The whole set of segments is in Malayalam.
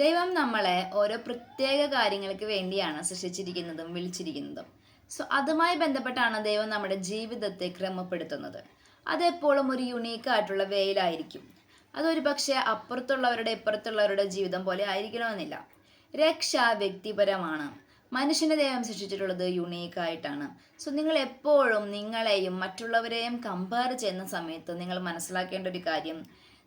ദൈവം നമ്മളെ ഓരോ പ്രത്യേക കാര്യങ്ങൾക്ക് വേണ്ടിയാണ് സൃഷ്ടിച്ചിരിക്കുന്നതും വിളിച്ചിരിക്കുന്നതും. സോ അതുമായി ബന്ധപ്പെട്ടാണ് ദൈവം നമ്മുടെ ജീവിതത്തെ ക്രമപ്പെടുത്തുന്നത്. അതെപ്പോഴും ഒരു യുണീക്ക് ആയിട്ടുള്ള വേയിലായിരിക്കും. അതൊരു പക്ഷേ അപ്പുറത്തുള്ളവരുടെ ഇപ്പുറത്തുള്ളവരുടെ ജീവിതം പോലെ ആയിരിക്കണമെന്നില്ല. രക്ഷ വ്യക്തിപരമാണ്. മനുഷ്യനെ ദൈവം സൃഷ്ടിച്ചിട്ടുള്ളത് യുണീക്ക് ആയിട്ടാണ്. സോ നിങ്ങൾ എപ്പോഴും നിങ്ങളെയും മറ്റുള്ളവരെയും കമ്പയർ ചെയ്യുന്ന സമയത്ത് നിങ്ങൾ മനസ്സിലാക്കേണ്ട ഒരു കാര്യം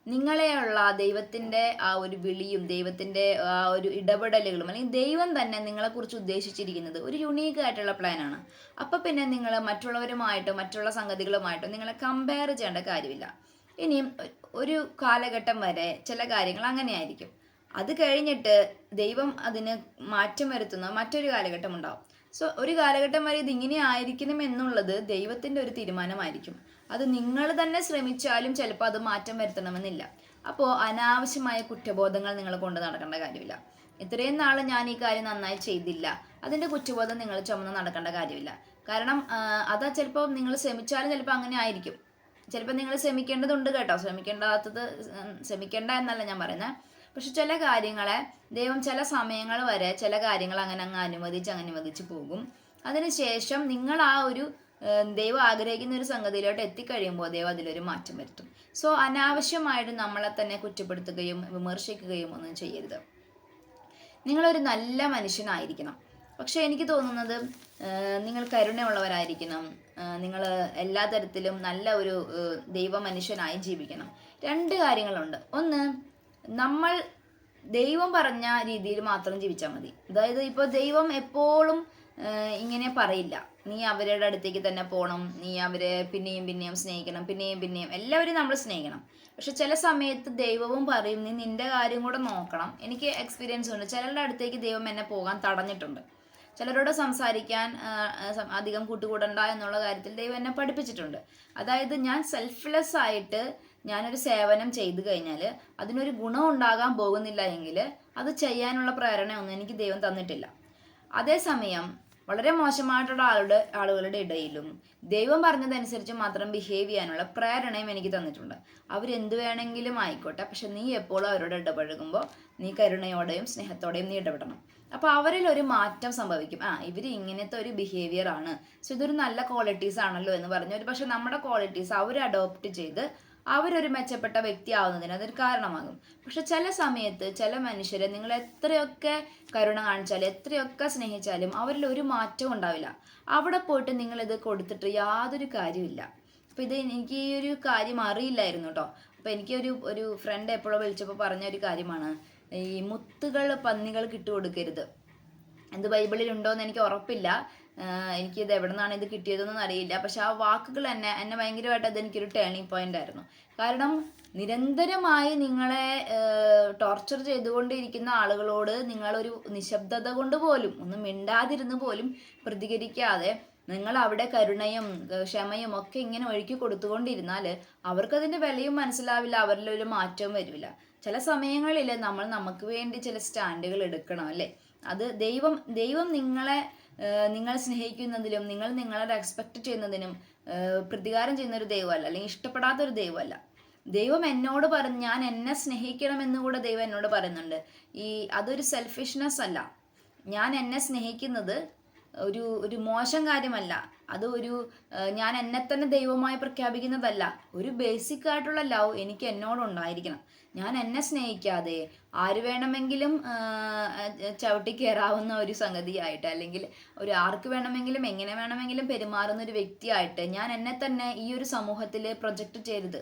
നിങ്ങളെയുള്ള ദൈവത്തിന്റെ ആ ഒരു വിളിയും ദൈവത്തിന്റെ ആ ഒരു ഇടപെടലുകളും അല്ലെങ്കിൽ ദൈവം തന്നെ നിങ്ങളെക്കുറിച്ച് ഉദ്ദേശിച്ചിരിക്കുന്നത് ഒരു യുണീക്ക് ആയിട്ടുള്ള പ്ലാനാണ് അപ്പോൾ പിന്നെ നിങ്ങൾ മറ്റുള്ളവരുമായിട്ടോ മറ്റുള്ള സംഗതികളുമായിട്ടോ നിങ്ങളെ കമ്പയർ ചെയ്യേണ്ട കാര്യമില്ല. ഇനിയും ഒരു കാലഘട്ടം വരെ ചില കാര്യങ്ങൾ അങ്ങനെയായിരിക്കും. അത് കഴിഞ്ഞിട്ട് ദൈവം അതിന് മാറ്റം വരുത്തുന്ന മറ്റൊരു കാലഘട്ടം ഉണ്ടാവും. സോ ഒരു കാലഘട്ടം വരെ ഇതിങ്ങനെ ആയിരിക്കണം എന്നുള്ളത് ദൈവത്തിന്റെ ഒരു തീരുമാനമായിരിക്കും. അത് നിങ്ങൾ തന്നെ ശ്രമിച്ചാലും ചിലപ്പോൾ അത് മാറ്റം വരുത്തണമെന്നില്ല. അപ്പോൾ അനാവശ്യമായ കുറ്റബോധങ്ങൾ നിങ്ങൾ കൊണ്ട് നടക്കേണ്ട കാര്യമില്ല. ഇത്രയും നാൾ ഞാൻ ഈ കാര്യം നന്നായി ചെയ്തില്ല. അതിന്റെ കുറ്റബോധം നിങ്ങൾ ചുമന്ന് നടക്കേണ്ട കാര്യമില്ല. കാരണം അത് ചിലപ്പോൾ നിങ്ങൾ ശ്രമിച്ചാലും ചിലപ്പോൾ അങ്ങനെ ആയിരിക്കും. ചിലപ്പോൾ നിങ്ങൾ ശ്രമിക്കേണ്ടതുണ്ട് കേട്ടോ. ശ്രമിക്കേണ്ടാത്തത് ശ്രമിക്കേണ്ട എന്നല്ല ഞാൻ പറയുന്നത് പക്ഷെ ചില കാര്യങ്ങളെ ദൈവം ചില സമയങ്ങൾ വരെ ചില കാര്യങ്ങൾ അങ്ങനെ അങ്ങ് അനുവദിച്ച് അങ്ങ് അനുവദിച്ച് പോകും. അതിനുശേഷം നിങ്ങൾ ആ ഒരു ദൈവം ആഗ്രഹിക്കുന്ന ഒരു സംഗതിയിലോട്ട് എത്തിക്കഴിയുമ്പോൾ ദൈവം അതിലൊരു മാറ്റം വരുത്തും. സോ അനാവശ്യമായിട്ട് നമ്മളെ തന്നെ കുറ്റപ്പെടുത്തുകയും വിമർശിക്കുകയും ഒന്നും ചെയ്യരുത്. നിങ്ങളൊരു നല്ല മനുഷ്യനായിരിക്കണം. പക്ഷേ എനിക്ക് തോന്നുന്നത് നിങ്ങൾ കരുണയുള്ളവരായിരിക്കണം. നിങ്ങൾ എല്ലാ തരത്തിലും നല്ല ഒരു ദൈവ മനുഷ്യനായി ജീവിക്കണം. രണ്ട് കാര്യങ്ങളുണ്ട്. ഒന്ന് നമ്മൾ ദൈവം പറഞ്ഞ രീതിയിൽ മാത്രം ജീവിച്ചാൽ മതി. അതായത് ഇപ്പോൾ ദൈവം എപ്പോഴും ഇങ്ങനെ പറയില്ല. നീ അവരുടെ അടുത്തേക്ക് തന്നെ പോകണം നീ അവരെ പിന്നെയും പിന്നെയും സ്നേഹിക്കണം. പിന്നെയും പിന്നെയും എല്ലാവരും നമ്മൾ സ്നേഹിക്കണം. പക്ഷെ ചില സമയത്ത് ദൈവവും പറയും നീ നിന്റെ കാര്യം കൂടെ നോക്കണം. എനിക്ക് എക്സ്പീരിയൻസ് ഉണ്ട്. ചിലരുടെ അടുത്തേക്ക് ദൈവം എന്നെ പോകാൻ തടഞ്ഞിട്ടുണ്ട്. ചിലരോട് സംസാരിക്കാൻ അധികം കൂട്ടുകൂടണ്ട എന്നുള്ള കാര്യത്തിൽ ദൈവം എന്നെ പഠിപ്പിച്ചിട്ടുണ്ട്. അതായത് ഞാൻ സെൽഫ്ലെസ് ആയിട്ട് ഞാനൊരു സേവനം ചെയ്തു കഴിഞ്ഞാൽ അതിനൊരു ഗുണം ഉണ്ടാകാൻ പോകുന്നില്ല എങ്കിൽ അത് ചെയ്യാനുള്ള പ്രേരണയൊന്നും എനിക്ക് ദൈവം തന്നിട്ടില്ല. അതേസമയം വളരെ മോശമായിട്ടുള്ള ആളുടെ ആളുകളുടെ ഇടയിലും ദൈവം പറഞ്ഞതനുസരിച്ച് മാത്രം ബിഹേവ് ചെയ്യാനുള്ള പ്രേരണയും എനിക്ക് തന്നിട്ടുണ്ട്. അവരെന്ത് വേണമെങ്കിലും ആയിക്കോട്ടെ പക്ഷെ നീ എപ്പോഴും അവരോട് ഇടപഴകുമ്പോൾ നീ കരുണയോടെയും സ്നേഹത്തോടെയും നീ ഇടപെടണം. അപ്പോൾ അവരിൽ ഒരു മാറ്റം സംഭവിക്കും. ആ ഇവർ ഇങ്ങനത്തെ ഒരു ബിഹേവിയർ ആണ്. സോ ഇതൊരു നല്ല ക്വാളിറ്റീസ് ആണല്ലോ എന്ന് പറഞ്ഞു. ഒരു പക്ഷെ നമ്മുടെ ക്വാളിറ്റീസ് അവർ അഡോപ്റ്റ് ചെയ്ത് അവരൊരു മെച്ചപ്പെട്ട വ്യക്തിയാവുന്നതിന് അതൊരു കാരണമാകും. പക്ഷെ ചില സമയത്ത് ചില മനുഷ്യരെ നിങ്ങൾ എത്രയൊക്കെ കരുണ കാണിച്ചാലും എത്രയൊക്കെ സ്നേഹിച്ചാലും അവരിൽ ഒരു മാറ്റവും ഉണ്ടാവില്ല. അവിടെ പോയിട്ട് നിങ്ങൾ ഇത് കൊടുത്തിട്ട് യാതൊരു കാര്യമില്ല അപ്പോൾ ഇത് എനിക്ക് ഈ ഒരു കാര്യം അറിയില്ലായിരുന്നു കേട്ടോ. അപ്പോൾ എനിക്ക് ഒരു ഒരു ഫ്രണ്ട് എപ്പോഴോ വിളിച്ചപ്പോൾ പറഞ്ഞ ഒരു കാര്യമാണ്. ഈ മുത്തുകൾ പന്നികൾക്ക് കിട്ടുകൊടുക്കരുത്. എന്ത് ബൈബിളിൽ ഉണ്ടോ എന്ന് എനിക്ക് ഉറപ്പില്ല. എനിക്കിത് എവിടെ നിന്നാണ് ഇത് കിട്ടിയതെന്നൊന്നും അറിയില്ല. പക്ഷെ ആ വാക്കുകൾ തന്നെ എന്നെ ഭയങ്കരമായിട്ട് അത് എനിക്കൊരു ടേണിംഗ് പോയിന്റ് ആയിരുന്നു. കാരണം നിരന്തരമായി നിങ്ങളെ ടോർച്ചർ ചെയ്തുകൊണ്ടിരിക്കുന്ന ആളുകളോട് നിങ്ങളൊരു നിശബ്ദത കൊണ്ട് പോലും ഒന്നും മിണ്ടാതിരുന്ന് പോലും പ്രതികരിക്കാതെ നിങ്ങൾ അവിടെ കരുണയും ക്ഷമയും ഒക്കെ ഇങ്ങനെ ഒഴുക്കി കൊടുത്തുകൊണ്ടിരുന്നാൽ അവർക്കതിന്റെ വിലയും മനസ്സിലാവില്ല അവരിലൊരു മാറ്റവും വരില്ല. ചില സമയങ്ങളിൽ നമ്മൾ നമുക്ക് വേണ്ടി ചില സ്റ്റാൻഡുകൾ എടുക്കണം അല്ലേ? അത് ദൈവം ദൈവം നിങ്ങളെ നിങ്ങൾ സ്നേഹിക്കുന്നതിലും നിങ്ങൾ നിങ്ങളെ എക്സ്പെക്ട് ചെയ്യുന്നതിനും പ്രതികാരം ചെയ്യുന്ന ഒരു ദൈവമല്ല അല്ലെങ്കിൽ ഇഷ്ടപ്പെടാത്ത ഒരു ദൈവമല്ല. ദൈവം എന്നോട് പറഞ്ഞു ഞാൻ എന്നെ സ്നേഹിക്കണമെന്ന് കൂടെ ദൈവം എന്നോട് പറയുന്നുണ്ട്. ഈ അതൊരു സെൽഫിഷ്നെസ് അല്ല. ഞാൻ എന്നെ സ്നേഹിക്കുന്നത് ഒരു ഒരു മോശം കാര്യമല്ല. അത് ഒരു ഞാൻ എന്നെ തന്നെ ദൈവമായി പ്രഖ്യാപിക്കുന്നതല്ല. ഒരു ബേസിക് ആയിട്ടുള്ള ലവ് എനിക്ക് എന്നോടുണ്ടായിരിക്കണം ഞാൻ എന്നെ സ്നേഹിക്കാതെ ആര് വേണമെങ്കിലും ചവിട്ടി കയറാവുന്ന ഒരു സംഗതിയായിട്ട് അല്ലെങ്കിൽ ഒരു ആർക്ക് വേണമെങ്കിലും എങ്ങനെ വേണമെങ്കിലും പെരുമാറുന്ന ഒരു വ്യക്തിയായിട്ട് ഞാൻ എന്നെ തന്നെ ഈ ഒരു സമൂഹത്തിൽ പ്രൊജക്റ്റ് ചെയ്തത്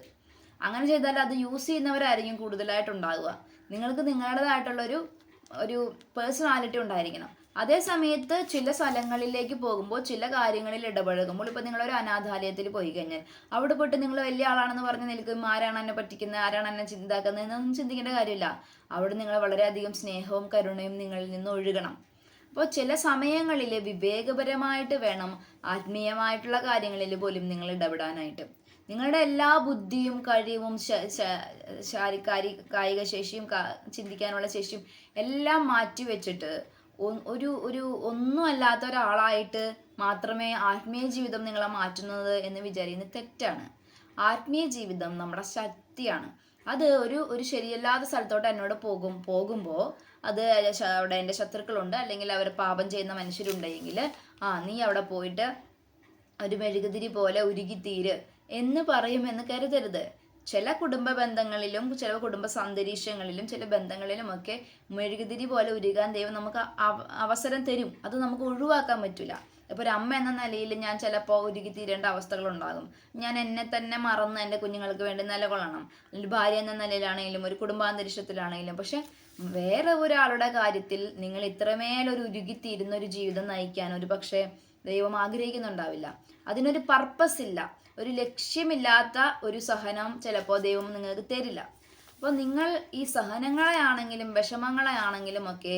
അങ്ങനെ ചെയ്താൽ അത് യൂസ് ചെയ്യുന്നവരായിരിക്കും കൂടുതലായിട്ടുണ്ടാകുക നിങ്ങൾക്ക് നിങ്ങളുടേതായിട്ടുള്ളൊരു ഒരു പേഴ്സണാലിറ്റി ഉണ്ടായിരിക്കണം. അതേ സമയത്ത് ചില സ്ഥലങ്ങളിലേക്ക് പോകുമ്പോൾ ചില കാര്യങ്ങളിൽ ഇടപഴകുമ്പോൾ നിങ്ങൾ ഒരു അനാഥാലയത്തിൽ പോയി കഴിഞ്ഞാൽ അവിടെ പോയിട്ട് നിങ്ങൾ വലിയ ആളാണെന്ന് പറഞ്ഞ് നിൽക്കും. ആരാണ് എന്നെ പറ്റിക്കുന്നത്? ആരാണ് എന്നെ ചിന്താക്കുന്നത്? എന്നൊന്നും ചിന്തിക്കേണ്ട കാര്യമില്ല. അവിടെ നിങ്ങൾ വളരെയധികം സ്നേഹവും കരുണയും നിങ്ങളിൽ നിന്ന് ഒഴുകണം. അപ്പോൾ ചില സമയങ്ങളിൽ വിവേകപരമായിട്ട് വേണം ആത്മീയമായിട്ടുള്ള കാര്യങ്ങളിൽ പോലും നിങ്ങൾ ഇടപെടാനായിട്ട്. നിങ്ങളുടെ എല്ലാ ബുദ്ധിയും കഴിവും ശ- ശ- കായിക ശേഷിയും ചിന്തിക്കാനുള്ള ശേഷിയും എല്ലാം മാറ്റി വെച്ചിട്ട് ഒരു ഒരു ഒന്നുമല്ലാത്ത ഒരാളായിട്ട് മാത്രമേ ആത്മീയ ജീവിതം നിങ്ങളെ മാറ്റുന്നത് എന്ന് വിചാരിക്കുന്നത് തെറ്റാണ്. ആത്മീയ ജീവിതം നമ്മുടെ ശക്തിയാണ്. അത് ഒരു ഒരു ശരിയല്ലാത്ത സ്ഥലത്തോട്ട് എന്നോട് പോകും പോകുമ്പോൾ അത് അവിടെ എന്റെ ശത്രുക്കളുണ്ട് അല്ലെങ്കിൽ അവർ പാപം ചെയ്യുന്ന മനുഷ്യരുണ്ടെങ്കിൽ ആ നീ അവിടെ പോയിട്ട് ഒരു മെഴുകുതിരി പോലെ ഉരുകിത്തീര് എന്ന് പറയുമെന്ന് കരുതരുത്. ചില കുടുംബ ബന്ധങ്ങളിലും ചില കുടുംബ അന്തരീക്ഷങ്ങളിലും ചില ബന്ധങ്ങളിലും ഒക്കെ മെഴുകുതിരി പോലെ ഉരുകാൻ ദൈവം നമുക്ക് അവസരം തരും. അത് നമുക്ക് ഒഴിവാക്കാൻ പറ്റില്ല. ഇപ്പോൾ ഒരു അമ്മ എന്ന നിലയിൽ ഞാൻ ചിലപ്പോൾ ഉരുകി തീരേണ്ട അവസ്ഥകളുണ്ടാകും. ഞാൻ എന്നെ തന്നെ മറന്ന് എന്റെ കുഞ്ഞുങ്ങൾക്ക് വേണ്ടി നിലകൊള്ളണം. അല്ലെങ്കിൽ ഭാര്യ എന്ന നിലയിലാണെങ്കിലും ഒരു കുടുംബാന്തരീക്ഷത്തിലാണെങ്കിലും. പക്ഷെ വേറെ ഒരാളുടെ കാര്യത്തിൽ നിങ്ങൾ ഇത്രമേൽ ഒരു ഉരുകിത്തീരുന്ന ഒരു ജീവിതം നയിക്കാൻ ഒരു പക്ഷേ ദൈവം ആഗ്രഹിക്കുന്നുണ്ടാവില്ല. അതിനൊരു പർപ്പസ് ഇല്ല. ഒരു ലക്ഷ്യമില്ലാത്ത ഒരു സഹനം ചിലപ്പോൾ ദൈവം നിങ്ങൾക്ക് തരില്ല. അപ്പോൾ നിങ്ങൾ ഈ സഹനങ്ങളെ ആണെങ്കിലും വിഷമങ്ങളെ ആണെങ്കിലും ഒക്കെ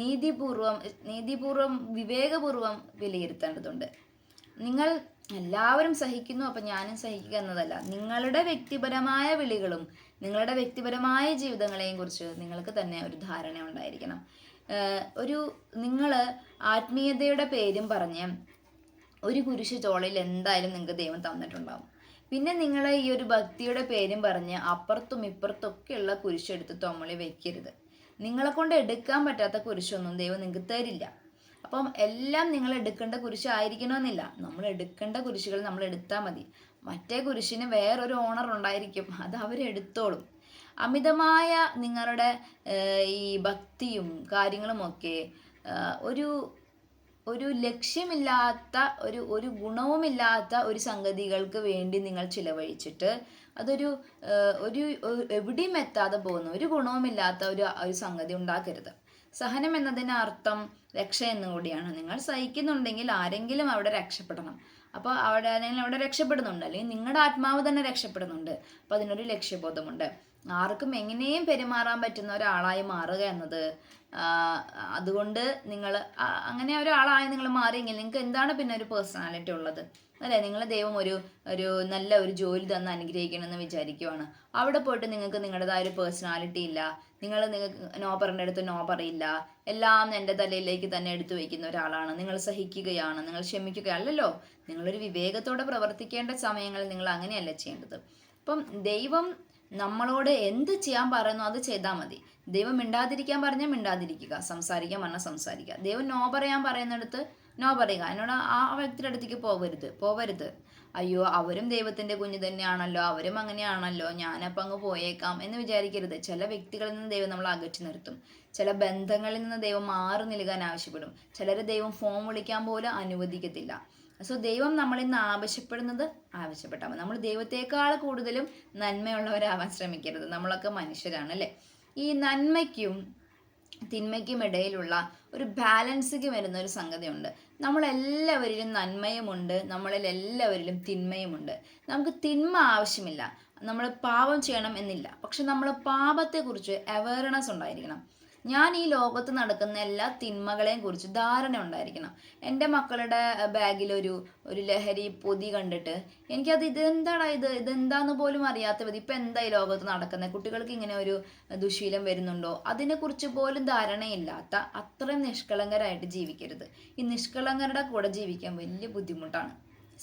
നീതിപൂർവം നീതിപൂർവം വിവേകപൂർവം വിലയിരുത്തേണ്ടതുണ്ട്. നിങ്ങൾ എല്ലാവരും സഹിക്കുന്നു അപ്പം ഞാനും സഹിക്കുക എന്നതല്ല. നിങ്ങളുടെ വ്യക്തിപരമായ വിളികളും നിങ്ങളുടെ വ്യക്തിപരമായ ജീവിതങ്ങളെയും കുറിച്ച് നിങ്ങൾക്ക് തന്നെ ഒരു ധാരണ ഉണ്ടായിരിക്കണം. ഒരു നിങ്ങൾ ആത്മീയതയുടെ പേരും പറഞ്ഞ് ഒരു കുരിശ് ചോളയിൽ എന്തായാലും നിങ്ങൾക്ക് ദൈവം തന്നിട്ടുണ്ടാവും. പിന്നെ നിങ്ങൾ ഈ ഒരു ഭക്തിയുടെ പേരും പറഞ്ഞ് അപ്പുറത്തും ഇപ്പുറത്തൊക്കെയുള്ള കുരിശെടുത്ത് തൊമ്മളി വെക്കരുത്. നിങ്ങളെ കൊണ്ട് എടുക്കാൻ പറ്റാത്ത കുരിശൊന്നും ദൈവം നിങ്ങൾക്ക് തരില്ല. അപ്പം എല്ലാം നിങ്ങൾ എടുക്കേണ്ട കുരിശായിരിക്കണമെന്നില്ല നമ്മൾ എടുക്കേണ്ട കുരിശുകൾ നമ്മൾ എടുത്താൽ മതി. മറ്റേ കുരിശിന് വേറൊരു ഓണർ ഉണ്ടായിരിക്കും. അത് അവരെടുത്തോളും അമിതമായ നിങ്ങളുടെ ഈ ഭക്തിയും കാര്യങ്ങളുമൊക്കെ ഒരു ഒരു ലക്ഷ്യമില്ലാത്ത ഒരു ഒരു ഗുണവുമില്ലാത്ത ഒരു സംഗതികൾക്ക് വേണ്ടി നിങ്ങൾ ചിലവഴിച്ചിട്ട് അതൊരു ഒരു എവിടെയും എത്താതെ പോകുന്ന ഒരു ഗുണവുമില്ലാത്ത ഒരു ഒരു സംഗതി ഉണ്ടാക്കരുത്. സഹനം എന്നതിന് അർത്ഥം രക്ഷ എന്നുകൂടിയാണ്. നിങ്ങൾ സഹിക്കുന്നുണ്ടെങ്കിൽ ആരെങ്കിലും അവിടെ രക്ഷപ്പെടണം. അപ്പോൾ അവിടെ അല്ലെങ്കിൽ അവിടെ രക്ഷപ്പെടുന്നുണ്ട്. അല്ലെങ്കിൽ നിങ്ങളുടെ ആത്മാവ് തന്നെ രക്ഷപ്പെടുന്നുണ്ട്. അപ്പോൾ അതിനൊരു ലക്ഷ്യബോധമുണ്ട്. ആർക്കും എങ്ങനെയും പെരുമാറാൻ പറ്റുന്ന ഒരാളായി മാറുക എന്നത് അതുകൊണ്ട് നിങ്ങൾ അങ്ങനെ ഒരാളായി നിങ്ങൾ മാറിയെങ്കിൽ നിങ്ങൾക്ക് എന്താണ് പിന്നെ ഒരു പേഴ്സണാലിറ്റി ഉള്ളത്? അല്ലേ? നിങ്ങളെ ദൈവം ഒരു ഒരു നല്ല ഒരു ജോലി തന്ന് അനുഗ്രഹിക്കണമെന്ന് വിചാരിക്കുവാണ്. അവിടെ പോയിട്ട് നിങ്ങൾക്ക് നിങ്ങളുടേതായ ഒരു പേഴ്സണാലിറ്റി ഇല്ല. നിങ്ങൾ നിങ്ങൾക്ക് നോ അടുത്ത് നോ പറയില്ല എല്ലാം എന്റെ തലയിലേക്ക് തന്നെ എടുത്തു വയ്ക്കുന്ന ഒരാളാണ്. നിങ്ങൾ സഹിക്കുകയാണ്. നിങ്ങൾ ക്ഷമിക്കുകയല്ലല്ലോ. നിങ്ങളൊരു വിവേകത്തോടെ പ്രവർത്തിക്കേണ്ട സമയങ്ങളിൽ നിങ്ങൾ അങ്ങനെയല്ല ചെയ്യേണ്ടത്. അപ്പം ദൈവം നമ്മളോട് എന്ത് ചെയ്യാൻ പറയുന്നു അത് ചെയ്താൽ മതി. ദൈവം മിണ്ടാതിരിക്കാൻ പറഞ്ഞാൽ മിണ്ടാതിരിക്കുക. സംസാരിക്കാൻ പറഞ്ഞാൽ സംസാരിക്കുക. ദൈവം നോ പറയാൻ പറയുന്നിടത്ത് നോ പറയുക. എന്നോട് ആ വ്യക്തിയുടെ അടുത്തേക്ക് പോകരുത് പോവരുത്. അയ്യോ അവരും ദൈവത്തിന്റെ കുഞ്ഞ് തന്നെയാണല്ലോ. അവരും അങ്ങനെയാണല്ലോ. ഞാനപ്പം അങ്ങ് പോയേക്കാം എന്ന് വിചാരിക്കരുത്. ചില വ്യക്തികളിൽ നിന്ന് ദൈവം നമ്മൾ അകറ്റി നിർത്തും. ചില ബന്ധങ്ങളിൽ നിന്ന് ദൈവം മാറി നിൽക്കാൻ ആവശ്യപ്പെടും. ചിലരെ ദൈവം ഫോം വിളിക്കാൻ പോലും അനുവദിക്കത്തില്ല. സോ ദൈവം നമ്മളിൽ നിന്ന് ആവശ്യപ്പെടുന്നത് ആവശ്യപ്പെട്ടാൽ നമ്മൾ ദൈവത്തെക്കാൾ കൂടുതലും നന്മയുള്ളവരാവാൻ ശ്രമിക്കരുത്. നമ്മളൊക്കെ മനുഷ്യരാണ് അല്ലേ? ഈ നന്മയ്ക്കും തിന്മയ്ക്കും ഇടയിലുള്ള ഒരു ബാലൻസിക്ക് വരുന്ന ഒരു സംഗതിയുണ്ട്. നമ്മളെല്ലാവരിലും നന്മയുമുണ്ട്. നമ്മളിൽ എല്ലാവരിലും തിന്മയുമുണ്ട്. നമുക്ക് തിന്മ ആവശ്യമില്ല. നമ്മൾ പാപം ചെയ്യണം എന്നില്ല. പക്ഷെ നമ്മൾ പാപത്തെക്കുറിച്ച് അവയർനെസ് ഉണ്ടായിരിക്കണം. ഞാൻ ഈ ലോകത്ത് നടക്കുന്ന എല്ലാ തിന്മകളെയും കുറിച്ച് ധാരണ ഉണ്ടായിരിക്കണം. എന്റെ മക്കളുടെ ബാഗിൽ ഒരു ഒരു ലഹരി പൊതി കണ്ടിട്ട് എനിക്കത് ഇതെന്താടാ ഇത്? ഇതെന്താന്ന് പോലും അറിയാത്ത വിധം ഇപ്പം എന്താ ഈ ലോകത്ത് നടക്കുന്നത് കുട്ടികൾക്ക് ഇങ്ങനെ ഒരു ദുശീലം വരുന്നുണ്ടോ? അതിനെക്കുറിച്ച് പോലും ധാരണയില്ലാത്ത അത്രയും നിഷ്കളങ്കരായിട്ട് ജീവിക്കരുത്. ഈ നിഷ്കളങ്കരുടെ കൂടെ ജീവിക്കാൻ വലിയ ബുദ്ധിമുട്ടാണ്.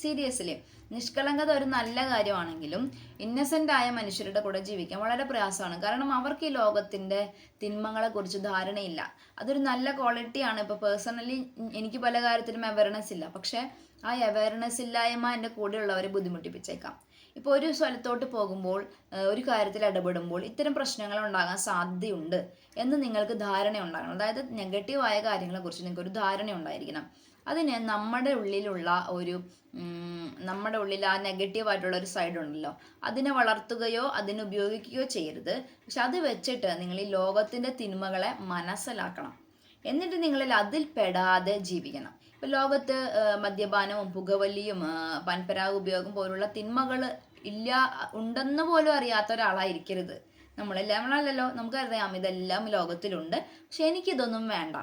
സീരിയസ്ലി. നിഷ്കളങ്കത ഒരു നല്ല കാര്യമാണെങ്കിലും ഇന്നസെന്റ് ആയ മനുഷ്യരുടെ കൂടെ ജീവിക്കാൻ വളരെ പ്രയാസമാണ്. കാരണം അവർക്ക് ഈ ലോകത്തിന്റെ തിന്മകളെക്കുറിച്ച് ധാരണയില്ല. അതൊരു നല്ല ക്വാളിറ്റിയാണ് ഇപ്പോൾ പേഴ്സണലി എനിക്ക് പല കാര്യത്തിലും അവയർനെസ് ഇല്ല. പക്ഷേ ആ അവയർനെസ് ഇല്ലായ്മ എന്റെ കൂടെയുള്ളവരെ ബുദ്ധിമുട്ടിപ്പിച്ചേക്കാം. ഇപ്പോൾ ഒരു സ്ഥലത്തോട്ട് പോകുമ്പോൾ ഒരു കാര്യത്തിൽ ഇടപെടുമ്പോൾ ഇത്തരം പ്രശ്നങ്ങൾ ഉണ്ടാകാൻ സാധ്യതയുണ്ട് എന്ന് നിങ്ങൾക്ക് ധാരണ ഉണ്ടാകണം അതായത് നെഗറ്റീവായ കാര്യങ്ങളെക്കുറിച്ച് നിങ്ങൾക്ക് ഒരു ധാരണ ഉണ്ടായിരിക്കണം അതിന് നമ്മുടെ ഉള്ളിലുള്ള ഒരു നമ്മുടെ ഉള്ളിൽ ആ നെഗറ്റീവായിട്ടുള്ള ഒരു സൈഡ് ഉണ്ടല്ലോ. അതിനെ വളർത്തുകയോ അതിനെ ഉപയോഗിക്കുകയോ ചെയ്യരുത്. പക്ഷെ അത് വെച്ചിട്ട് നിങ്ങൾ ഈ ലോകത്തിന്റെ തിന്മകളെ മനസ്സിലാക്കണം. എന്നിട്ട് നിങ്ങളിൽ അതിൽ പെടാതെ ജീവിക്കണം. ഇപ്പം ലോകത്ത് മദ്യപാനവും പുകവലിയും പൻപരാഗ് ഉപയോഗം പോലുള്ള തിന്മകൾ ഇല്ല ഉണ്ടെന്ന് പോലും അറിയാത്ത ഒരാളായിരിക്കരുത്. നമ്മളെല്ലാം നമ്മളല്ലല്ലോ നമുക്കറിയാം ഇതെല്ലാം ലോകത്തിലുണ്ട്. പക്ഷെ എനിക്കിതൊന്നും വേണ്ട.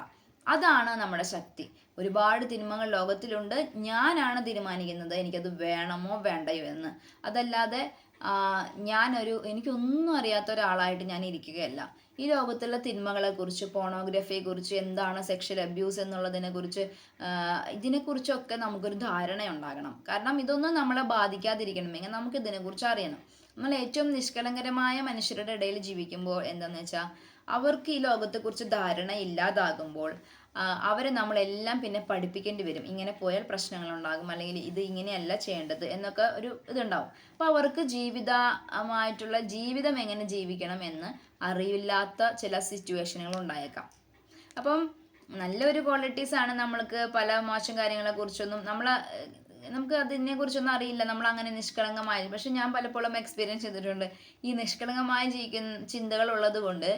അതാണ് നമ്മുടെ ശക്തി. ഒരുപാട് തിന്മകൾ ലോകത്തിലുണ്ട്. ഞാനാണ് തീരുമാനിക്കുന്നത് എനിക്കത് വേണമോ വേണ്ടയോ എന്ന്. അതല്ലാതെ ഞാനൊരു എനിക്കൊന്നും അറിയാത്ത ഒരാളായിട്ട് ഞാൻ ഇരിക്കുകയല്ല. ഈ ലോകത്തുള്ള തിന്മകളെക്കുറിച്ച് പോണോഗ്രഫിയെക്കുറിച്ച് എന്താണ് സെക്ഷൽ അബ്യൂസ് എന്നുള്ളതിനെക്കുറിച്ച് കുറിച്ച് ഇതിനെക്കുറിച്ചൊക്കെ നമുക്കൊരു ധാരണ ഉണ്ടാകണം കാരണം ഇതൊന്നും നമ്മളെ ബാധിക്കാതിരിക്കണമെങ്കിൽ നമുക്ക് ഇതിനെക്കുറിച്ച് അറിയണം. നമ്മൾ ഏറ്റവും നിഷ്കളങ്കരമായ മനുഷ്യരുടെ ഇടയിൽ ജീവിക്കുമ്പോൾ എന്താണെന്ന് വെച്ചാൽ അവർക്ക് ഈ ലോകത്തെക്കുറിച്ച് ധാരണ ഇല്ലാതാകുമ്പോൾ അവരെ നമ്മളെല്ലാം പിന്നെ പഠിപ്പിക്കേണ്ടി വരും. ഇങ്ങനെ പോയാൽ പ്രശ്നങ്ങൾ ഉണ്ടാകും അല്ലെങ്കിൽ ഇത് ഇങ്ങനെയല്ല ചെയ്യേണ്ടത് എന്നൊക്കെ ഒരു ഇതുണ്ടാവും. അപ്പോൾ അവർക്ക് ജീവിതമായിട്ടുള്ള ജീവിതം എങ്ങനെ ജീവിക്കണം എന്ന് അറിയില്ലാത്ത ചില സിറ്റുവേഷനുകൾ ഉണ്ടായേക്കാം. അപ്പം നല്ലൊരു ക്വാളിറ്റീസ് ആണ് നമ്മൾക്ക് പല മോശം കാര്യങ്ങളെ കുറിച്ചൊന്നും നമ്മൾ നമുക്ക് അതിനെ കുറിച്ചൊന്നും അറിയില്ല. നമ്മൾ അങ്ങനെ നിഷ്കളങ്കമായി. പക്ഷെ ഞാൻ പലപ്പോഴും എക്സ്പീരിയൻസ് ചെയ്തിട്ടുണ്ട്. ഈ നിഷ്കളങ്കമായി ജീവിക്കുന്ന ചിന്തകൾ ഉള്ളത് കൊണ്ട്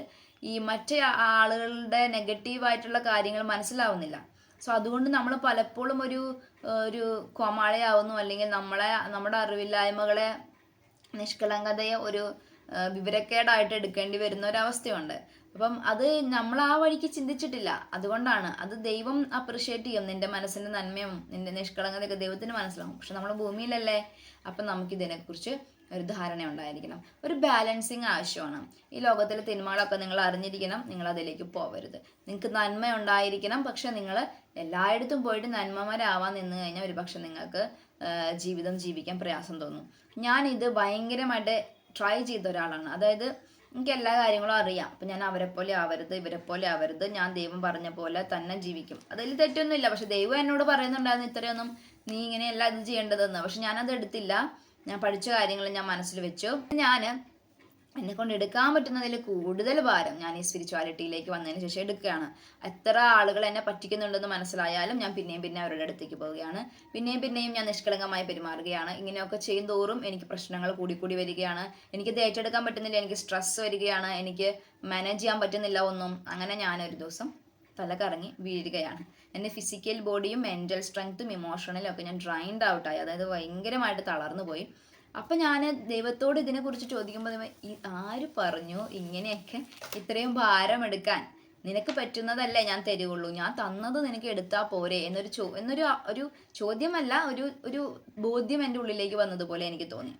ഈ മറ്റേ ആളുകളുടെ നെഗറ്റീവ് ആയിട്ടുള്ള കാര്യങ്ങൾ മനസ്സിലാവുന്നില്ല. സോ അതുകൊണ്ട് നമ്മൾ പലപ്പോഴും ഒരു ഒരു കോമാളിയാവുന്നു അല്ലെങ്കിൽ നമ്മളെ നമ്മുടെ അറിവില്ലായ്മകളെ നിഷ്കളങ്കതയെ ഒരു വിവരക്കേടായിട്ട് എടുക്കേണ്ടി വരുന്ന ഒരവസ്ഥയുണ്ട് അപ്പം അത് നമ്മൾ ആ വഴിക്ക് ചിന്തിച്ചിട്ടില്ല. അതുകൊണ്ടാണ് അത് ദൈവം അപ്രിഷ്യേറ്റ് ചെയ്യും. നിന്റെ മനസ്സിന്റെ നന്മയും നിന്റെ നിഷ്കളങ്കതയൊക്കെ ദൈവത്തിന് മനസ്സിലാവും. പക്ഷെ നമ്മൾ ഭൂമിയിലല്ലേ? അപ്പം നമുക്ക് ഇതിനെക്കുറിച്ച് ഒരു ധാരണ ഉണ്ടായിരിക്കണം. ഒരു ബാലൻസിങ് ആവശ്യമാണ്. ഈ ലോകത്തിലെ തിന്മകളൊക്കെ നിങ്ങൾ അറിഞ്ഞിരിക്കണം നിങ്ങൾ അതിലേക്ക് പോവരുത്. നിങ്ങൾക്ക് നന്മ ഉണ്ടായിരിക്കണം പക്ഷെ നിങ്ങൾ എല്ലായിടത്തും പോയിട്ട് നന്മമാരാവാൻ നിന്ന് കഴിഞ്ഞാൽ ഒരു പക്ഷെ നിങ്ങൾക്ക് ജീവിതം ജീവിക്കാൻ പ്രയാസം തോന്നും. ഞാൻ ഇത് ഭയങ്കരമായിട്ട് ട്രൈ ചെയ്ത ഒരാളാണ്. അതായത് എനിക്ക് എല്ലാ കാര്യങ്ങളും അറിയാം. അപ്പം ഞാൻ അവരെ പോലെ ആവരുത് ഇവരെ പോലെ ആവരുത് ഞാൻ ദൈവം പറഞ്ഞ പോലെ തന്നെ ജീവിക്കും. അതിൽ തെറ്റൊന്നുമില്ല. പക്ഷെ ദൈവം എന്നോട് പറയുന്നുണ്ടായിരുന്നു ഇത്രയൊന്നും നീ ഇങ്ങനെയല്ല ഇത് ചെയ്യേണ്ടതെന്ന്. പക്ഷെ ഞാനത് എടുത്തില്ല. ഞാൻ പഠിച്ച കാര്യങ്ങൾ ഞാൻ മനസ്സിൽ വെച്ചു. ഞാൻ എന്നെ കൊണ്ട് എടുക്കാൻ പറ്റുന്നതിൽ കൂടുതൽ ഭാരം ഞാൻ ഈ സ്പിരിച്വാലിറ്റിയിലേക്ക് വന്നതിന് ശേഷം എടുക്കുകയാണ്. എത്ര ആളുകൾ എന്നെ പറ്റിക്കുന്നുണ്ടെന്ന് മനസ്സിലായാലും ഞാൻ പിന്നെയും പിന്നെ അവരുടെ അടുത്തേക്ക് പോവുകയാണ്. പിന്നെയും പിന്നെയും ഞാൻ നിഷ്കളങ്കമായി പെരുമാറുകയാണ്. ഇങ്ങനെയൊക്കെ ചെയ്യും തോറും എനിക്ക് പ്രശ്നങ്ങൾ കൂടി കൂടി വരികയാണ്. എനിക്ക് ഏറ്റെടുക്കാൻ പറ്റുന്നില്ല എനിക്ക് സ്ട്രെസ് വരികയാണ് എനിക്ക് മാനേജ് ചെയ്യാൻ പറ്റുന്നില്ല ഒന്നും. അങ്ങനെ ഞാനൊരു ദിവസം തല കറങ്ങി വീഴുകയാണ് എന്റെ ഫിസിക്കൽ ബോഡിയും മെന്റൽ സ്ട്രെങ്ത്തും ഇമോഷണലും ഒക്കെ ഞാൻ ഡ്രൈൻഡ് ഔട്ടായി അതായത് ഭയങ്കരമായിട്ട് തളർന്നു പോയി. അപ്പം ഞാൻ ദൈവത്തോട് ഇതിനെക്കുറിച്ച് ചോദിക്കുമ്പോൾ ഈ ആര് പറഞ്ഞു ഇങ്ങനെയൊക്കെ? ഇത്രയും ഭാരമെടുക്കാൻ നിനക്ക് പറ്റുന്നതല്ലേ ഞാൻ തരുവുള്ളൂ ഞാൻ തന്നത് നിനക്ക് എടുത്താൽ പോരെ? എന്നൊരു ചോ എന്നൊരു ഒരു ചോദ്യമല്ല ഒരു ഒരു ബോധ്യം എന്റെ ഉള്ളിലേക്ക് വന്നതുപോലെ എനിക്ക് തോന്നി.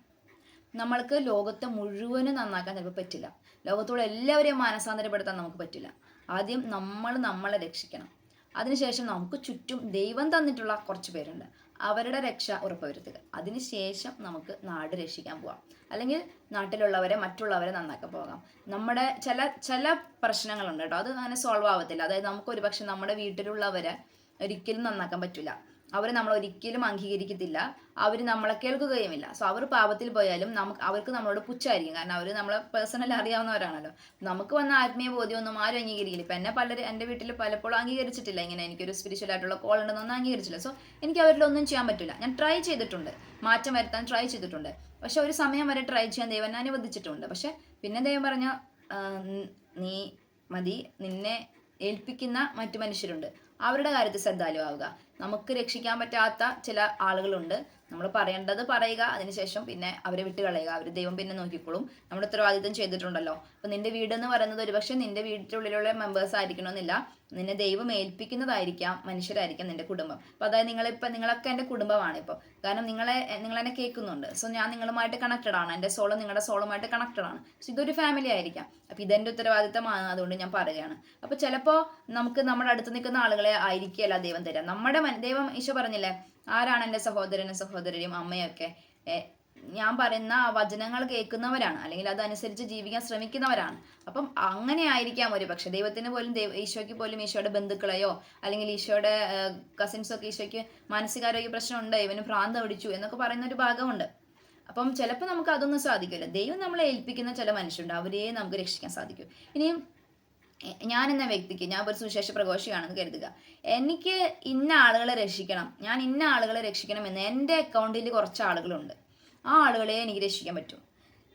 നമ്മൾക്ക് ലോകത്തെ മുഴുവനും നന്നാക്കാൻ ചിലപ്പോൾ പറ്റില്ല. ലോകത്തോടെ എല്ലാവരെയും മാനസാന്തരപ്പെടുത്താൻ നമുക്ക് പറ്റില്ല. ആദ്യം നമ്മൾ നമ്മളെ രക്ഷിക്കണം. അതിനുശേഷം നമുക്ക് ചുറ്റും ദൈവം തന്നിട്ടുള്ള കുറച്ച് പേരുണ്ട്. അവരുടെ രക്ഷ ഉറപ്പുവരുത്തുക. അതിനുശേഷം നമുക്ക് നാട് രക്ഷിക്കാൻ പോകാം അല്ലെങ്കിൽ നാട്ടിലുള്ളവരെ മറ്റുള്ളവരെ നന്നാക്കാൻ പോകാം. നമ്മുടെ ചില ചില പ്രശ്നങ്ങളുണ്ട് കേട്ടോ. അത് അങ്ങനെ സോൾവ് ആവത്തില്ല. അതായത് നമുക്ക് ഒരുപക്ഷെ നമ്മുടെ വീട്ടിലുള്ളവരെ ഒരിക്കലും നന്നാക്കാൻ പറ്റില്ല അവർ നമ്മൾ ഒരിക്കലും അംഗീകരിക്കത്തില്ല. അവർ നമ്മളെ കേൾക്കുകയുമില്ല. സോ അവർ പാപത്തിൽ പോയാലും നമുക്ക് അവർക്ക് നമ്മളോട് പുച്ഛായിരിക്കും കാരണം അവർ നമ്മളെ പേഴ്സണൽ അറിയാവുന്നവരാണല്ലോ. നമുക്ക് വന്ന ആത്മീയ ബോധ്യമൊന്നും ആരും അംഗീകരിക്കില്ല. ഇപ്പം എന്നെ പലരും എന്റെ വീട്ടിൽ പലപ്പോഴും അംഗീകരിച്ചിട്ടില്ല. ഇങ്ങനെ എനിക്കൊരു സ്പിരിച്വൽ ആയിട്ടുള്ള കോൾ ഉണ്ടെന്നൊന്നും അംഗീകരിച്ചില്ല. സോ എനിക്ക് അവരിലൊന്നും ചെയ്യാൻ പറ്റില്ല. ഞാൻ ട്രൈ ചെയ്തിട്ടുണ്ട്. മാറ്റം വരുത്താൻ ട്രൈ ചെയ്തിട്ടുണ്ട്. പക്ഷെ ഒരു സമയം വരെ ട്രൈ ചെയ്യാൻ ദൈവം അനുവദിച്ചിട്ടുണ്ട്. പക്ഷെ പിന്നെ ദൈവം പറഞ്ഞ നീ മതി. നിന്നെ ഏൽപ്പിക്കുന്ന മറ്റു മനുഷ്യരുണ്ട്. അവരുടെ കാര്യത്തിൽ ശ്രദ്ധാലുവാവുക. നമുക്ക് രക്ഷിക്കാൻ പറ്റാത്ത ചില ആളുകളുണ്ട്. നമ്മൾ പറയേണ്ടത് പറയുക അതിനുശേഷം പിന്നെ അവരെ വിട്ട് കളയുക അവർ ദൈവം പിന്നെ നോക്കിക്കോളും. നമ്മുടെ ഉത്തരവാദിത്തം ചെയ്തിട്ടുണ്ടല്ലോ. അപ്പം നിന്റെ വീട് എന്ന് പറയുന്നത് ഒരുപക്ഷെ നിന്റെ വീട്ടിനുള്ളിലുള്ള മെമ്പേഴ്സ് ആയിരിക്കണമെന്നില്ല. നിന്നെ ദൈവം ഏൽപ്പിക്കുന്നതായിരിക്കാം മനുഷ്യരായിരിക്കാം നിന്റെ കുടുംബം. അപ്പം അതായത് നിങ്ങളിപ്പോൾ നിങ്ങളൊക്കെ എന്റെ കുടുംബമാണ് ഇപ്പോൾ കാരണം നിങ്ങളെ നിങ്ങൾ എന്നെ കേൾക്കുന്നുണ്ട്. സോ ഞാൻ നിങ്ങളുമായിട്ട് കണക്റ്റഡ് ആണ്. എന്റെ സോളും നിങ്ങളുടെ സോളുമായിട്ട് കണക്റ്റഡ് ആണ്. സോ ഇതൊരു ഫാമിലി ആയിരിക്കാം. അപ്പം ഇതെന്റെ ഉത്തരവാദിത്തമാണ് അതുകൊണ്ട് ഞാൻ പറയുകയാണ്. അപ്പോൾ ചിലപ്പോ നമുക്ക് നമ്മുടെ അടുത്ത് നിൽക്കുന്ന ആളുകളെ ആയിരിക്കുകയല്ല ദൈവം തരാം. നമ്മുടെ ദൈവം ഈശോ പറഞ്ഞില്ലേ? ആരാണ് എന്റെ സഹോദരനും സഹോദരിയും അമ്മയൊക്കെ? ഞാൻ പറയുന്ന വചനങ്ങൾ കേൾക്കുന്നവരാണ് അല്ലെങ്കിൽ അതനുസരിച്ച് ജീവിക്കാൻ ശ്രമിക്കുന്നവരാണ്. അപ്പം അങ്ങനെ ആയിരിക്കാം ഒരു പക്ഷെ. ദൈവത്തിന് പോലും ഈശോയ്ക്ക് പോലും ഈശോയുടെ ബന്ധുക്കളെയോ അല്ലെങ്കിൽ ഈശോയുടെ കസിൻസ് ഒക്കെ ഈശോയ്ക്ക് മാനസികാരോഗ്യ പ്രശ്നമുണ്ട്? ഇവന് ഭ്രാന്ത് പിടിച്ചു എന്നൊക്കെ പറയുന്ന ഒരു ഭാഗമുണ്ട്. അപ്പം ചിലപ്പോൾ നമുക്ക് അതൊന്നും സാധിക്കില്ല. ദൈവം നമ്മളെ ഏൽപ്പിക്കുന്ന ചില മനുഷ്യരുണ്ട്. അവരെ നമുക്ക് രക്ഷിക്കാൻ സാധിക്കും. ഇനിയും ഞാൻ എന്ന വ്യക്തിക്ക് ഞാൻ ഒരു സുവിശേഷ പ്രഘോഷിയാണെന്ന് കരുതുക. എനിക്ക് ഇന്ന ആളുകളെ രക്ഷിക്കണം ഞാൻ ഇന്ന ആളുകളെ രക്ഷിക്കണം എന്ന് എന്റെ അക്കൗണ്ടിൽ കുറച്ച് ആളുകളുണ്ട്. ആ ആളുകളെ എനിക്ക് രക്ഷിക്കാൻ പറ്റും.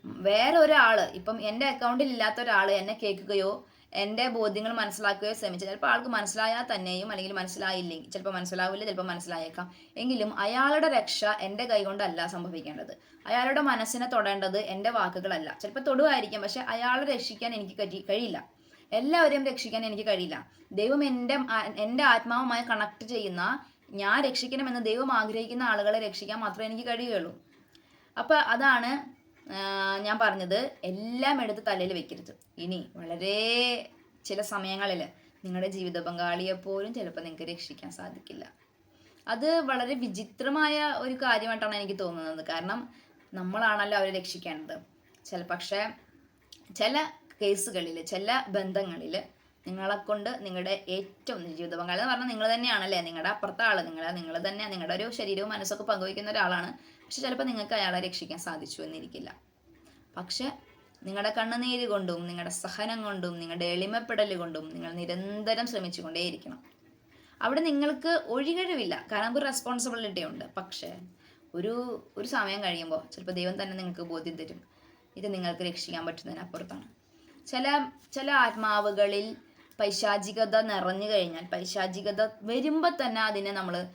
വേറെ ഒരാൾ ഇപ്പം എന്റെ അക്കൗണ്ടിൽ ഇല്ലാത്ത ഒരാൾ എന്നെ കേൾക്കുകയോ എന്റെ ബോധ്യങ്ങൾ മനസ്സിലാക്കുകയോ ശ്രമിച്ചാൽ ചിലപ്പോൾ ആൾക്ക് മനസ്സിലായാൽ തന്നെയും അല്ലെങ്കിൽ മനസ്സിലായില്ലെങ്കിൽ ചിലപ്പോൾ മനസ്സിലാവില്ല ചിലപ്പോൾ മനസ്സിലായേക്കാം. എങ്കിലും അയാളുടെ രക്ഷ എന്റെ കൈകൊണ്ടല്ല സംഭവിക്കേണ്ടത്. അയാളുടെ മനസ്സിനെ തൊടേണ്ടത് എന്റെ വാക്കുകളല്ല. ചിലപ്പോൾ തൊടുമായിരിക്കും പക്ഷെ അയാളെ രക്ഷിക്കാൻ എനിക്ക് കഴി- കഴിയില്ല. എല്ലാവരെയും രക്ഷിക്കാൻ എനിക്ക് കഴിയില്ല. ദൈവം എന്റെ എന്റെ ആത്മാവുമായി കണക്ട് ചെയ്യുന്ന ഞാൻ രക്ഷിക്കണമെന്ന് ദൈവം ആഗ്രഹിക്കുന്ന ആളുകളെ രക്ഷിക്കാൻ മാത്രമേ എനിക്ക് കഴിയുകയുള്ളൂ. അപ്പോൾ അതാണ് ഞാൻ പറഞ്ഞത്. എല്ലാം എടുത്ത് തലയിൽ വെക്കരുത്. ഇനി വളരെ ചില സമയങ്ങളിൽ നിങ്ങളുടെ ജീവിത പങ്കാളിയെ പോലും ചിലപ്പോൾ നിങ്ങൾക്ക് രക്ഷിക്കാൻ സാധിക്കില്ല. അത് വളരെ വിചിത്രമായ ഒരു കാര്യമായിട്ടാണ് എനിക്ക് തോന്നുന്നത്. കാരണം നമ്മളാണല്ലോ അവരെ രക്ഷിക്കേണ്ടത്. ചില പക്ഷേ ചില കേസുകളിൽ ചില ബന്ധങ്ങളിൽ നിങ്ങളെ കൊണ്ട് നിങ്ങളുടെ ഏറ്റവും ജീവിത പങ്കാളി എന്ന് പറഞ്ഞാൽ നിങ്ങൾ തന്നെയാണല്ലേ? നിങ്ങളുടെ അപ്പുറത്തെ ആൾ. നിങ്ങൾ നിങ്ങൾ തന്നെ നിങ്ങളുടെ ഒരു ശരീരവും മനസ്സൊക്കെ പങ്കുവയ്ക്കുന്ന ഒരാളാണ്. പക്ഷെ ചിലപ്പോൾ നിങ്ങൾക്ക് അയാളെ രക്ഷിക്കാൻ സാധിച്ചു എന്നിരിക്കില്ല. പക്ഷെ നിങ്ങളുടെ കണ്ണുനീര് കൊണ്ടും നിങ്ങളുടെ സഹനം കൊണ്ടും നിങ്ങളുടെ എളിമപ്പെടൽ കൊണ്ടും നിങ്ങൾ നിരന്തരം ശ്രമിച്ചുകൊണ്ടേയിരിക്കണം. അവിടെ നിങ്ങൾക്ക് ഒഴികഴിവില്ല. കാരണം ഒരു റെസ്പോൺസിബിലിറ്റി ഉണ്ട്. പക്ഷേ ഒരു ഒരു സമയം കഴിയുമ്പോൾ ചിലപ്പോൾ ദൈവം തന്നെ നിങ്ങൾക്ക് ബോധ്യം തരും. ഇത് നിങ്ങൾക്ക് രക്ഷിക്കാൻ പറ്റുന്നതിനപ്പുറത്താണ്. ചില ചില ആത്മാവുകളിൽ പൈശാചികത നിറഞ്ഞു കഴിഞ്ഞാൽ പൈശാചികത വരുമ്പോൾ തന്നെ അതിനെ നമ്മൾ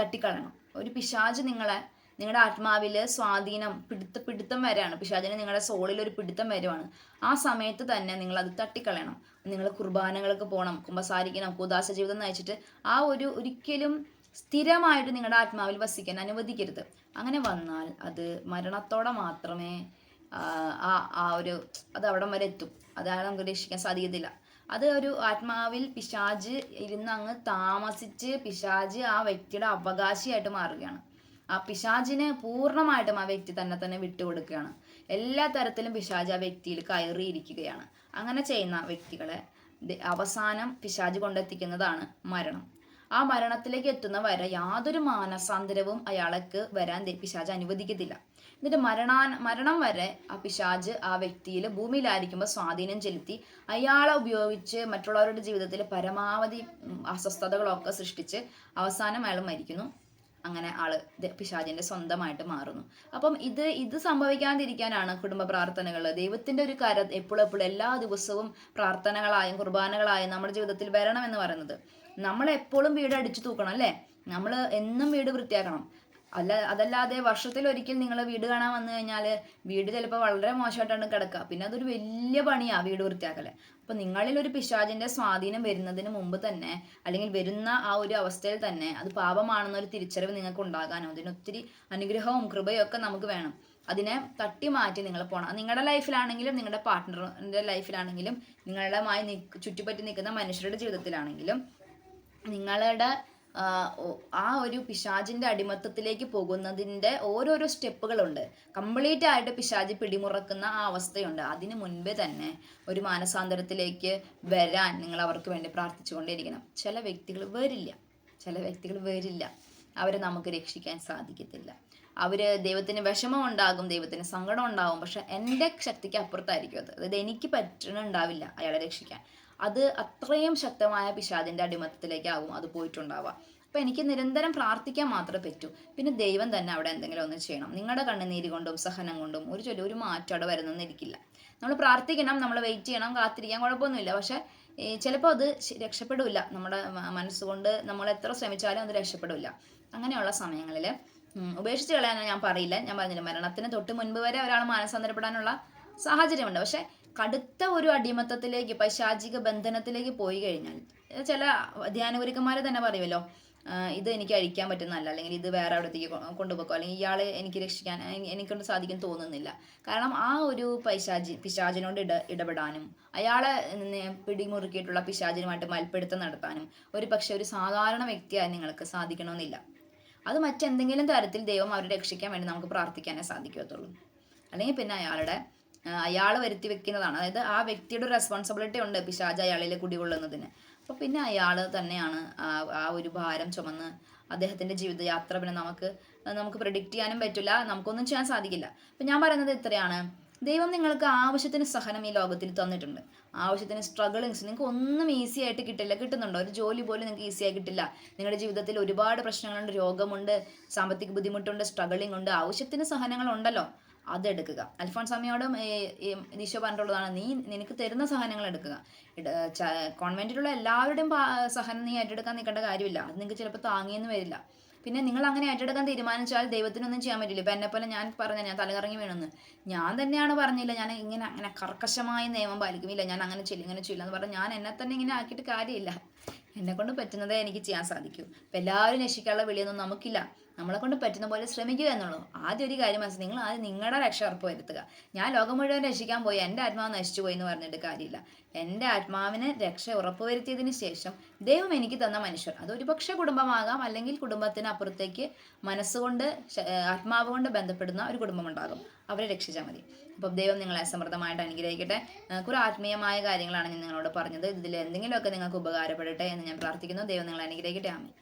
തട്ടിക്കളയണം. ഒരു പിശാജ് നിങ്ങളെ നിങ്ങളുടെ ആത്മാവിൽ സ്വാധീനം പിടുത്ത പിടുത്തം വരെയാണ്. പിശാചിന് നിങ്ങളുടെ സോളിൽ ഒരു പിടുത്തം വരുവാണ്. ആ സമയത്ത് തന്നെ നിങ്ങൾ അത് തട്ടിക്കളയണം. നിങ്ങൾ കുർബാനകൾക്ക് പോകണം കുമ്പസാരിക്കണം കുദാശ ജീവിതം നയിച്ചിട്ട് ആ ഒരു ഒരിക്കലും സ്ഥിരമായിട്ട് നിങ്ങളുടെ ആത്മാവിൽ വസിക്കാൻ അനുവദിക്കരുത്. അങ്ങനെ വന്നാൽ അത് മരണത്തോടെ മാത്രമേ ആ ആ- ഒരു അത് അവിടം വരെ എത്തും. അതാണ് നമുക്ക് രക്ഷിക്കാൻ സാധിക്കത്തില്ല. അത് ഒരു ആത്മാവിൽ പിശാജ് ഇരുന്ന് അങ്ങ് താമസിച്ച് പിശാജ് ആ വ്യക്തിയുടെ അവകാശിയായിട്ട് മാറുകയാണ്. ആ പിശാജിനെ പൂർണമായിട്ടും ആ വ്യക്തി തന്നെ തന്നെ വിട്ടുകൊടുക്കുകയാണ്. എല്ലാ തരത്തിലും പിശാജ് ആ വ്യക്തിയിൽ കയറിയിരിക്കുകയാണ്. അങ്ങനെ ചെയ്യുന്ന വ്യക്തികളെ അവസാനം പിശാജ് കൊണ്ടെത്തിക്കുന്നതാണ് മരണം. ആ മരണത്തിലേക്ക് എത്തുന്ന വരെ യാതൊരു മാനസാന്തരവും അയാൾക്ക് വരാൻ പിശാജ് അനുവദിക്കത്തില്ല. എന്നിട്ട് മരണാ മരണം വരെ ആ പിശാജ് ആ വ്യക്തിയിൽ ഭൂമിയിലായിരിക്കുമ്പോൾ സ്വാധീനം ചെലുത്തി. അയാളെ ഉപയോഗിച്ച് മറ്റുള്ളവരുടെ ജീവിതത്തിൽ പരമാവധി അസ്വസ്ഥതകളൊക്കെ സൃഷ്ടിച്ച് അവസാനം അയാൾ മരിക്കുന്നു. അങ്ങനെ ആൾ പിശാചിന്റെ സ്വന്തമായിട്ട് മാറുന്നു. അപ്പം ഇത് ഇത് സംഭവിക്കാതിരിക്കാനാണ് കുടുംബ പ്രാർത്ഥനകൾ ദൈവത്തിന്റെ ഒരു കര എപ്പോഴും എപ്പോഴും എല്ലാ ദിവസവും പ്രാർത്ഥനകളായും കുർബാനകളായും നമ്മുടെ ജീവിതത്തിൽ വരണം എന്ന് പറയുന്നത്. നമ്മൾ എപ്പോഴും വീട് അടിച്ചു തൂക്കണം അല്ലേ? നമ്മൾ എന്നും വീട് വൃത്തിയാക്കണം. അല്ല അതല്ലാതെ വർഷത്തിൽ ഒരിക്കൽ നിങ്ങൾ വീട് കാണാൻ വന്നു കഴിഞ്ഞാൽ വീട് ചിലപ്പോൾ വളരെ മോശമായിട്ടാണ് കിടക്കുക പിന്നെ അതൊരു വലിയ പണിയാണ് വീട് വൃത്തിയാക്കൽ അപ്പം നിങ്ങളിൽ ഒരു പിശാചിന്റെ സ്വാധീനം വരുന്നതിന് മുമ്പ് തന്നെ അല്ലെങ്കിൽ വരുന്ന ആ ഒരു അവസ്ഥയിൽ തന്നെ അത് പാപമാണെന്നൊരു തിരിച്ചറിവ് നിങ്ങൾക്ക് ഉണ്ടാകാനോ അതിനൊത്തിരി അനുഗ്രഹവും കൃപയും ഒക്കെ നമുക്ക് വേണം. അതിനെ തട്ടി മാറ്റി നിങ്ങൾ പോകണം നിങ്ങളുടെ ലൈഫിലാണെങ്കിലും നിങ്ങളുടെ പാർട്ട്ണറിന്റെ ലൈഫിലാണെങ്കിലും നിങ്ങളുടെമായി നിക്ക് ചുറ്റുപറ്റി നിൽക്കുന്ന മനുഷ്യരുടെ ജീവിതത്തിലാണെങ്കിലും നിങ്ങളുടെ ആ, ഒരു പിശാചിന്റെ അടിമത്തത്തിലേക്ക് പോകുന്നതിന്റെ ഓരോരോ സ്റ്റെപ്പുകളുണ്ട്. കംപ്ലീറ്റ് ആയിട്ട് പിശാചി പിടിമുറക്കുന്ന ആ അവസ്ഥയുണ്ട്. അതിനു മുൻപേ തന്നെ ഒരു മാനസാന്തരത്തിലേക്ക് വരാൻ നിങ്ങൾ അവർക്ക് വേണ്ടി പ്രാർത്ഥിച്ചുകൊണ്ടേയിരിക്കണം. ചില വ്യക്തികൾ വരില്ല. ചില വ്യക്തികൾ വരില്ല. അവരെ നമുക്ക് രക്ഷിക്കാൻ സാധിക്കത്തില്ല. അവർ ദൈവത്തിന് വിഷമം ഉണ്ടാകും ദൈവത്തിന് സങ്കടം ഉണ്ടാകും. പക്ഷെ എന്റെ ശക്തിക്ക് അപ്പുറത്തായിരിക്കും അത്. അതായത് എനിക്ക് പറ്റണുണ്ടാവില്ല അയാളെ രക്ഷിക്കാൻ. അത് അത്രയും ശക്തമായ പിശാദിന്റെ അടിമത്തത്തിലേക്കാവും അത് പോയിട്ടുണ്ടാവുക. അപ്പം എനിക്ക് നിരന്തരം പ്രാർത്ഥിക്കാൻ മാത്രമേ പറ്റൂ. പിന്നെ ദൈവം തന്നെ അവിടെ എന്തെങ്കിലും ഒന്ന് ചെയ്യണം. നിങ്ങളുടെ കണ്ണുനീര് കൊണ്ടും സഹനം കൊണ്ടും ഒരു ചൊല്ലി ഒരു മാറ്റം അവിടെ വരുന്നെന്നിരിക്കില്ല നമ്മൾ പ്രാർത്ഥിക്കണം നമ്മൾ വെയിറ്റ് ചെയ്യണം കാത്തിരിക്കാൻ കുഴപ്പമൊന്നുമില്ല. പക്ഷേ ചിലപ്പോൾ അത് രക്ഷപ്പെടില്ല നമ്മുടെ മനസ്സുകൊണ്ട് നമ്മൾ എത്ര ശ്രമിച്ചാലും അത് രക്ഷപ്പെടില്ല അങ്ങനെയുള്ള സമയങ്ങളിൽ ഉപേക്ഷിച്ച് കളയാൻ ഞാൻ പറയില്ല. ഞാൻ പറഞ്ഞില്ല മരണത്തിന് തൊട്ട് മുൻപ് വരെ ഒരാൾ മാനസാന്തരപ്പെടാനുള്ള സാഹചര്യമുണ്ട്. പക്ഷെ കടുത്ത ഒരു അടിമത്തത്തിലേക്ക് പൈശാചിക ബന്ധനത്തിലേക്ക് പോയി കഴിഞ്ഞാൽ ചില ധ്യാനഗുരുക്കന്മാർ തന്നെ പറയുമല്ലോ ഇത് എനിക്ക് അഴിക്കാൻ പറ്റുന്നതല്ല. അല്ലെങ്കിൽ ഇത് വേറെ അവിടത്തേക്ക് കൊണ്ടുപോക്കോ. അല്ലെങ്കിൽ ഇയാളെ എനിക്ക് രക്ഷിക്കാൻ എനി- എനിക്കൊണ്ട് സാധിക്കും തോന്നുന്നില്ല. കാരണം ആ ഒരു പൈശാചി പിശാചിനോട് ഇട ഇടപെടാനും അയാളെ പിടിമുറുക്കിയിട്ടുള്ള പിശാചിനുമായിട്ട് മൽപ്പിടുത്തം നടത്താനും ഒരു പക്ഷെ ഒരു സാധാരണ വ്യക്തിയായി നിങ്ങൾക്ക് സാധിക്കണമെന്നില്ല. അത് മറ്റെന്തെങ്കിലും തരത്തിൽ ദൈവം അവരെ രക്ഷിക്കാൻ വേണ്ടി നമുക്ക് പ്രാർത്ഥിക്കാനേ സാധിക്കത്തുള്ളൂ. അല്ലെങ്കിൽ പിന്നെ അയാളുടെ അയാൾ വരുത്തി വെക്കുന്നതാണ്. അതായത് ആ വ്യക്തിയുടെ റെസ്പോൺസിബിലിറ്റി ഉണ്ട് പിശാജ് അയാളിൽ കുടികൊള്ളുന്നതിന്. അപ്പോൾ പിന്നെ അയാൾ തന്നെയാണ് ആ ഒരു ഭാരം ചുമന്ന് അദ്ദേഹത്തിന്റെ ജീവിതയാത്ര പിന്നെ നമുക്ക് നമുക്ക് പ്രിഡിക്റ്റ് ചെയ്യാനും പറ്റില്ല. നമുക്കൊന്നും ചെയ്യാൻ സാധിക്കില്ല. അപ്പം ഞാൻ പറയുന്നത് ഇത്രയാണ്. ദൈവം നിങ്ങൾക്ക് ആവശ്യത്തിന് സഹനം ഈ ലോകത്തിൽ തന്നിട്ടുണ്ട്. ആവശ്യത്തിന് സ്ട്രഗിളിങ്സ് നിങ്ങൾക്ക് ഒന്നും ഈസി ആയിട്ട് കിട്ടില്ല. കിട്ടുന്നുണ്ടോ? ഒരു ജോലി പോലും നിങ്ങൾക്ക് ഈസി ആയി കിട്ടില്ല. നിങ്ങളുടെ ജീവിതത്തിൽ ഒരുപാട് പ്രശ്നങ്ങളുണ്ട് രോഗമുണ്ട് സാമ്പത്തിക ബുദ്ധിമുട്ടുണ്ട് സ്ട്രഗിളിംഗ് ഉണ്ട്. ആവശ്യത്തിന് സഹനങ്ങളുണ്ടല്ലോ അതെടുക്കുക. അൽഫോൺസ് അമ്മയോടും ഈശോ പറഞ്ഞിട്ടുള്ളതാണ് നീ നിനക്ക് തരുന്ന സഹനങ്ങൾ എടുക്കുക. കോൺവെന്റിലുള്ള എല്ലാവരുടെയും സഹനം നീ ഏറ്റെടുക്കാൻ നിൽക്കേണ്ട കാര്യമില്ല. അത് നിങ്ങൾക്ക് ചിലപ്പോൾ താങ്ങിയെന്ന് വരില്ല. പിന്നെ നിങ്ങൾ അങ്ങനെ ഏറ്റെടുക്കാൻ തീരുമാനിച്ചാൽ ദൈവത്തിനൊന്നും ചെയ്യാൻ പറ്റില്ല. ഇപ്പം എന്നെപ്പോലെ ഞാൻ പറഞ്ഞ ഞാൻ തലകറങ്ങി വീണെന്ന്. ഞാൻ തന്നെയാണ് പറഞ്ഞില്ല ഞാൻ ഇങ്ങനെ അങ്ങനെ കർക്കശമായ നിയമം പാലിക്കുമില്ല ഞാൻ അങ്ങനെ ചെയ്യില്ല ഇങ്ങനെ ചെയ്യില്ല എന്ന് പറഞ്ഞാൽ ഞാൻ എന്നെ തന്നെ ഇങ്ങനെ ആക്കിയിട്ട് കാര്യമില്ല. എന്നെ കൊണ്ട് പറ്റുന്നതേ എനിക്ക് ചെയ്യാൻ സാധിക്കൂ. അപ്പം എല്ലാവരും രക്ഷിക്കാനുള്ള വിളിയൊന്നും നമുക്കില്ല. നമ്മളെ കൊണ്ട് പറ്റുന്ന പോലെ ശ്രമിക്കുക എന്നുള്ളൂ. ആദ്യ ഒരു കാര്യം മനസ്സിൽ നിങ്ങൾ ആദ്യം നിങ്ങളുടെ രക്ഷ ഉറപ്പ് വരുത്തുക. ഞാൻ ലോകം മുഴുവൻ രക്ഷിക്കാൻ പോയി. എന്റെ ആത്മാവ് നശിച്ചു പോയി എന്ന് പറഞ്ഞിട്ട് കാര്യമില്ല. എന്റെ ആത്മാവിന് രക്ഷ ഉറപ്പുവരുത്തിയതിന് ശേഷം ദൈവം എനിക്ക് തന്ന മനുഷ്യർ. അത് ഒരുപക്ഷെ കുടുംബമാകാം അല്ലെങ്കിൽ കുടുംബത്തിന് അപ്പുറത്തേക്ക് മനസ്സുകൊണ്ട് ആത്മാവ് കൊണ്ട് ബന്ധപ്പെടുന്ന ഒരു കുടുംബമുണ്ടാകും അവരെ രക്ഷിച്ചാൽ മതി. അപ്പം ദൈവം നിങ്ങളെ സമൃദ്ധമായിട്ട് അനുഗ്രഹിക്കട്ടെ. കുറെ ആത്മീയമായ കാര്യങ്ങളാണ് ഞാൻ നിങ്ങളോട് പറഞ്ഞത്. ഇതിൽ എന്തെങ്കിലുമൊക്കെ നിങ്ങൾക്ക് ഉപകാരപ്പെടട്ടെ എന്ന് ഞാൻ പ്രാർത്ഥിക്കുന്നു. ദൈവം നിങ്ങളെ അനുഗ്രഹിക്കട്ടെ. ആമേ